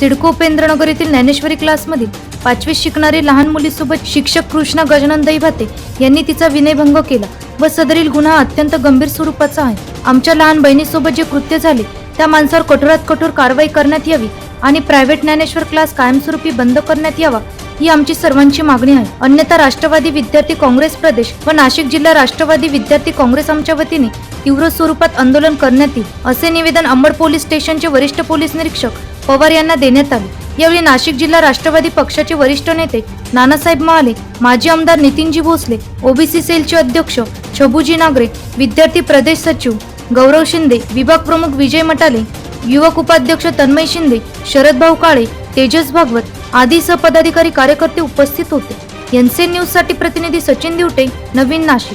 सिडको उपेंद्रनगर येथील ज्ञानेश्वरी क्लासमधील पाचवीत शिकणारी लहान मुलीसोबत शिक्षक कृष्णा गजानन दैभाते यांनी तिचा विनयभंग केला व सदरील गुन्हा अत्यंत गंभीर स्वरूपाचा आहे. आमच्या लहान बहिणीसोबत जे कृत्य झाले त्या माणसावर कठोरात कठोर कारवाई करण्यात यावी आणि प्रायव्हेट ज्ञानेश्वर क्लास कायमस्वरूपी बंद करण्यात यावा ही आमची सर्वांची मागणी आहे. अन्यथा राष्ट्रवादी विद्यार्थी काँग्रेस प्रदेश व नाशिक जिल्हा राष्ट्रवादी विद्यार्थी काँग्रेस आमच्या वतीने तीव्र स्वरूपात आंदोलन करण्यात येईल असे निवेदन अंबड पोलीस स्टेशनचे वरिष्ठ पोलीस निरीक्षक पवार यांना देण्यात आले. यावेळी नाशिक जिल्हा राष्ट्रवादी पक्षाचे वरिष्ठ नेते नानासाहेब महाले माजी आमदार नितीनजी भोसले ओबीसी सेलचे अध्यक्ष छबूजी नागरे विद्यार्थी प्रदेश सचिव गौरव शिंदे विभाग प्रमुख विजय मटाले युवक उपाध्यक्ष तन्मय शिंदे शरद भाऊ काळे तेजस भागवत आदी सहपदाधिकारी कार्यकर्ते उपस्थित होते. एनसीएन न्यूजसाठी प्रतिनिधी सचिन दिवटे नवीन नाशिक.